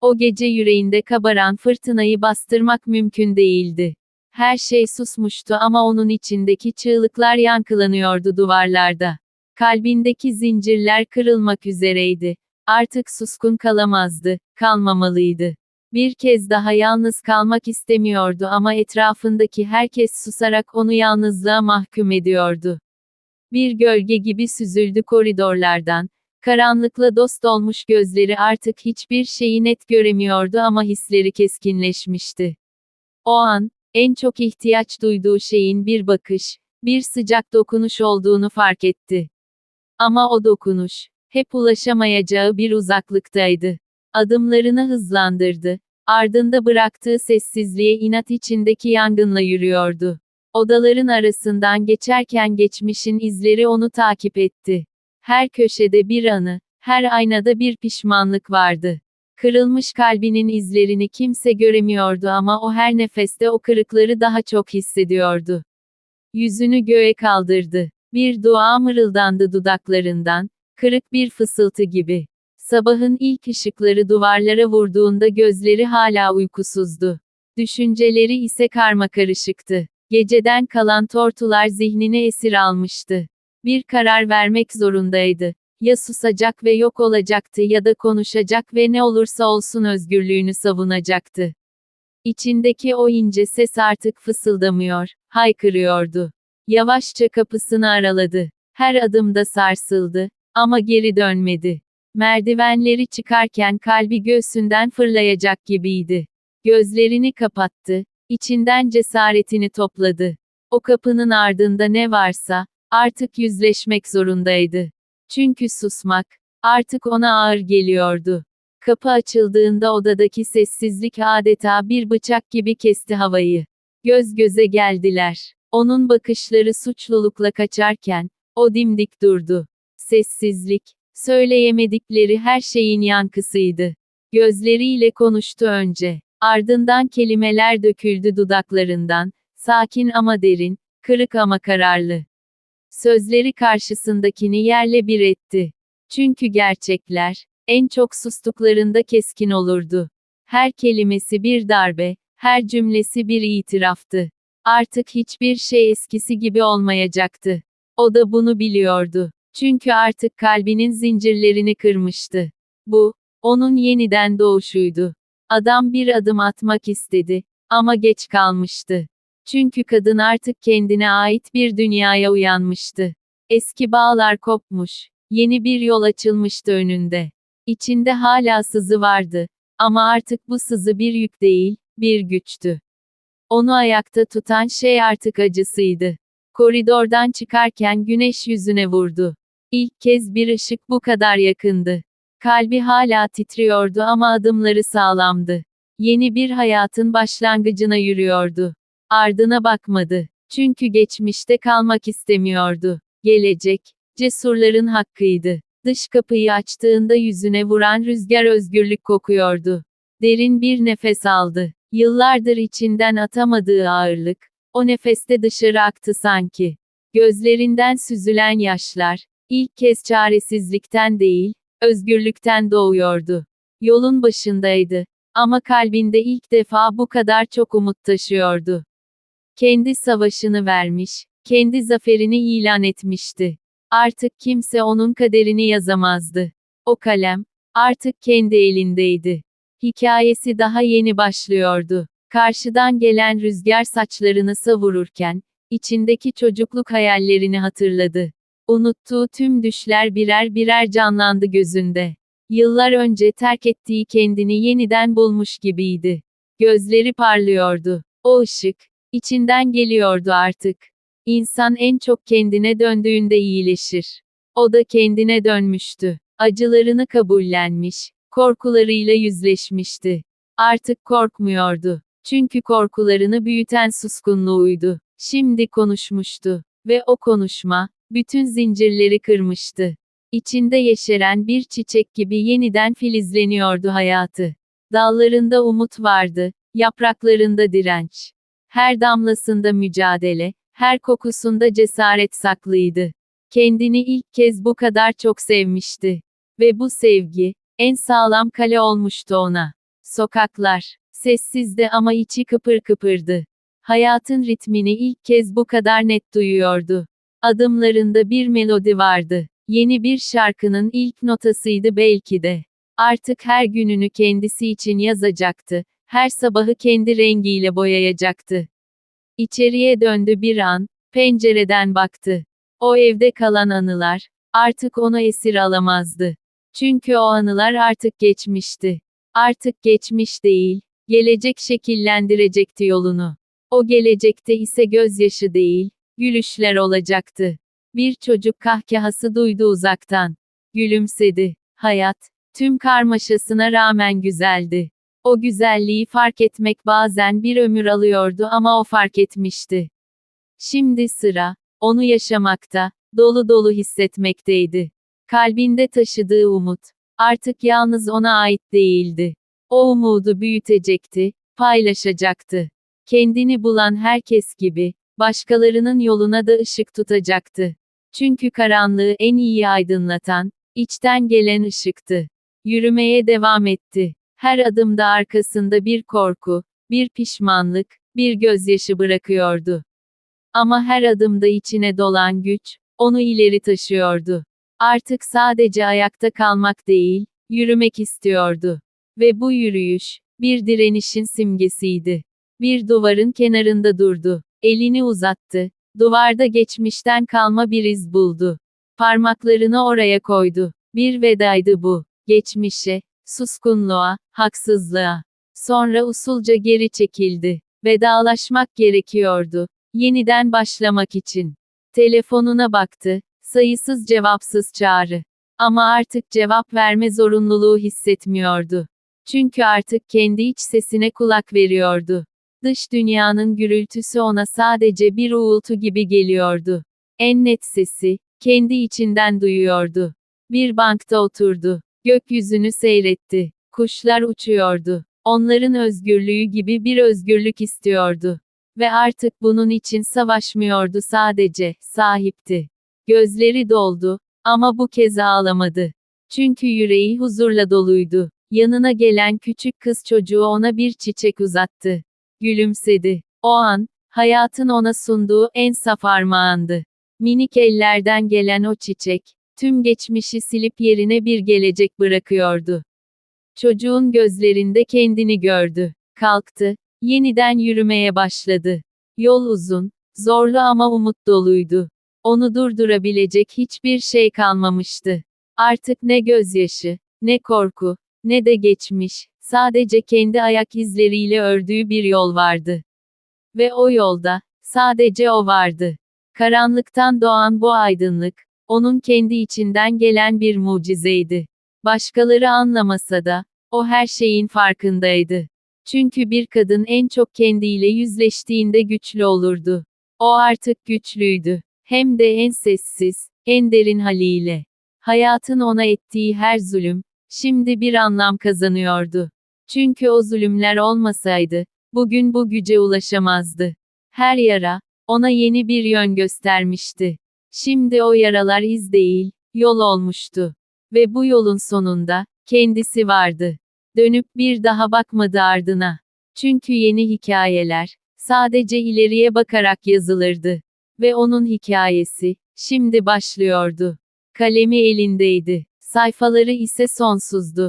O gece yüreğinde kabaran fırtınayı bastırmak mümkün değildi. Her şey susmuştu ama onun içindeki çığlıklar yankılanıyordu duvarlarda. Kalbindeki zincirler kırılmak üzereydi. Artık suskun kalamazdı, kalmamalıydı. Bir kez daha yalnız kalmak istemiyordu ama etrafındaki herkes susarak onu yalnızlığa mahkum ediyordu. Bir gölge gibi süzüldü koridorlardan. Karanlıkla dost olmuş gözleri artık hiçbir şeyi net göremiyordu ama hisleri keskinleşmişti. O an, en çok ihtiyaç duyduğu şeyin bir bakış, bir sıcak dokunuş olduğunu fark etti. Ama o dokunuş, hep ulaşamayacağı bir uzaklıktaydı. Adımlarını hızlandırdı. Ardında bıraktığı sessizliğe inat içindeki yangınla yürüyordu. Odaların arasından geçerken geçmişin izleri onu takip etti. Her köşede bir anı, her aynada bir pişmanlık vardı. Kırılmış kalbinin izlerini kimse göremiyordu ama o her nefeste o kırıkları daha çok hissediyordu. Yüzünü göğe kaldırdı. Bir dua mırıldandı dudaklarından, kırık bir fısıltı gibi. Sabahın ilk ışıkları duvarlara vurduğunda gözleri hala uykusuzdu. Düşünceleri ise karmakarışıktı. Geceden kalan tortular zihnini esir almıştı. Bir karar vermek zorundaydı. Ya susacak ve yok olacaktı ya da konuşacak ve ne olursa olsun özgürlüğünü savunacaktı. İçindeki o ince ses artık fısıldamıyor, haykırıyordu. Yavaşça kapısını araladı. Her adımda sarsıldı ama geri dönmedi. Merdivenleri çıkarken kalbi göğsünden fırlayacak gibiydi. Gözlerini kapattı, içinden cesaretini topladı. O kapının ardında ne varsa, artık yüzleşmek zorundaydı. Çünkü susmak, artık ona ağır geliyordu. Kapı açıldığında odadaki sessizlik adeta bir bıçak gibi kesti havayı. Göz göze geldiler. Onun bakışları suçlulukla kaçarken, o dimdik durdu. Sessizlik, söyleyemedikleri her şeyin yankısıydı. Gözleriyle konuştu önce. Ardından kelimeler döküldü dudaklarından, sakin ama derin, kırık ama kararlı. Sözleri karşısındakini yerle bir etti. Çünkü gerçekler, en çok sustuklarında keskin olurdu. Her kelimesi bir darbe, her cümlesi bir itiraftı. Artık hiçbir şey eskisi gibi olmayacaktı. O da bunu biliyordu. Çünkü artık kalbinin zincirlerini kırmıştı. Bu, onun yeniden doğuşuydu. Adam bir adım atmak istedi. Ama geç kalmıştı. Çünkü kadın artık kendine ait bir dünyaya uyanmıştı. Eski bağlar kopmuş. Yeni bir yol açılmıştı önünde. İçinde hala sızı vardı. Ama artık bu sızı bir yük değil, bir güçtü. Onu ayakta tutan şey artık acısıydı. Koridordan çıkarken güneş yüzüne vurdu. İlk kez bir ışık bu kadar yakındı. Kalbi hala titriyordu ama adımları sağlamdı. Yeni bir hayatın başlangıcına yürüyordu. Ardına bakmadı. Çünkü geçmişte kalmak istemiyordu. Gelecek, cesurların hakkıydı. Dış kapıyı açtığında yüzüne vuran rüzgar özgürlük kokuyordu. Derin bir nefes aldı. Yıllardır içinden atamadığı ağırlık, o nefeste dışarı aktı sanki. Gözlerinden süzülen yaşlar, ilk kez çaresizlikten değil, özgürlükten doğuyordu. Yolun başındaydı. Ama kalbinde ilk defa bu kadar çok umut taşıyordu. Kendi savaşını vermiş, kendi zaferini ilan etmişti. Artık kimse onun kaderini yazamazdı. O kalem, artık kendi elindeydi. Hikayesi daha yeni başlıyordu. Karşıdan gelen rüzgar saçlarını savururken, içindeki çocukluk hayallerini hatırladı. Unuttuğu tüm düşler birer birer canlandı gözünde. Yıllar önce terk ettiği kendini yeniden bulmuş gibiydi. Gözleri parlıyordu. O ışık, içinden geliyordu artık. İnsan en çok kendine döndüğünde iyileşir. O da kendine dönmüştü. Acılarını kabullenmiş, korkularıyla yüzleşmişti. Artık korkmuyordu. Çünkü korkularını büyüten suskunluğuydu. Şimdi konuşmuştu. Ve o konuşma, bütün zincirleri kırmıştı. İçinde yeşeren bir çiçek gibi yeniden filizleniyordu hayatı. Dallarında umut vardı, yapraklarında direnç. Her damlasında mücadele, her kokusunda cesaret saklıydı. Kendini ilk kez bu kadar çok sevmişti. Ve bu sevgi, en sağlam kale olmuştu ona. Sokaklar. Sessizdi ama içi kıpır kıpırdı. Hayatın ritmini ilk kez bu kadar net duyuyordu. Adımlarında bir melodi vardı. Yeni bir şarkının ilk notasıydı belki de. Artık her gününü kendisi için yazacaktı. Her sabahı kendi rengiyle boyayacaktı. İçeriye döndü bir an, pencereden baktı. O evde kalan anılar, artık onu esir alamazdı. Çünkü o anılar artık geçmişti. Artık geçmiş değil, gelecek şekillendirecekti yolunu. O gelecekte ise gözyaşı değil, gülüşler olacaktı. Bir çocuk kahkahası duydu uzaktan. Gülümsedi. Hayat, tüm karmaşasına rağmen güzeldi. O güzelliği fark etmek bazen bir ömür alıyordu ama o fark etmişti. Şimdi sıra, onu yaşamakta, dolu dolu hissetmekteydi. Kalbinde taşıdığı umut, artık yalnız ona ait değildi. O umudu büyütecekti, paylaşacaktı. Kendini bulan herkes gibi, başkalarının yoluna da ışık tutacaktı. Çünkü karanlığı en iyi aydınlatan, içten gelen ışıktı. Yürümeye devam etti. Her adımda arkasında bir korku, bir pişmanlık, bir gözyaşı bırakıyordu. Ama her adımda içine dolan güç, onu ileri taşıyordu. Artık sadece ayakta kalmak değil, yürümek istiyordu. Ve bu yürüyüş, bir direnişin simgesiydi. Bir duvarın kenarında durdu. Elini uzattı. Duvarda geçmişten kalma bir iz buldu. Parmaklarını oraya koydu. Bir vedaydı bu. Geçmişe, suskunluğa, haksızlığa. Sonra usulca geri çekildi. Vedalaşmak gerekiyordu. Yeniden başlamak için. Telefonuna baktı. Sayısız cevapsız çağrı. Ama artık cevap verme zorunluluğu hissetmiyordu. Çünkü artık kendi iç sesine kulak veriyordu. Dış dünyanın gürültüsü ona sadece bir uğultu gibi geliyordu. En net sesi, kendi içinden duyuyordu. Bir bankta oturdu. Gökyüzünü seyretti. Kuşlar uçuyordu. Onların özgürlüğü gibi bir özgürlük istiyordu. Ve artık bunun için savaşmıyordu sadece, sahipti. Gözleri doldu, ama bu kez ağlamadı. Çünkü yüreği huzurla doluydu. Yanına gelen küçük kız çocuğu ona bir çiçek uzattı. Gülümsedi. O an, hayatın ona sunduğu en saf armağandı. Minik ellerden gelen o çiçek, tüm geçmişi silip yerine bir gelecek bırakıyordu. Çocuğun gözlerinde kendini gördü. Kalktı, yeniden yürümeye başladı. Yol uzun, zorlu ama umut doluydu. Onu durdurabilecek hiçbir şey kalmamıştı. Artık ne gözyaşı, ne korku, ne de geçmiş, sadece kendi ayak izleriyle ördüğü bir yol vardı. Ve o yolda, sadece o vardı. Karanlıktan doğan bu aydınlık, onun kendi içinden gelen bir mucizeydi. Başkaları anlamasa da, o her şeyin farkındaydı. Çünkü bir kadın en çok kendiyle yüzleştiğinde güçlü olurdu. O artık güçlüydü. Hem de en sessiz, en derin haliyle. Hayatın ona ettiği her zulüm, şimdi bir anlam kazanıyordu. Çünkü o zulümler olmasaydı, bugün bu güce ulaşamazdı. Her yara, ona yeni bir yön göstermişti. Şimdi o yaralar iz değil, yol olmuştu. Ve bu yolun sonunda, kendisi vardı. Dönüp bir daha bakmadı ardına. Çünkü yeni hikayeler, sadece ileriye bakarak yazılırdı. Ve onun hikayesi, şimdi başlıyordu. Kalemi elindeydi. Sayfaları ise sonsuzdu.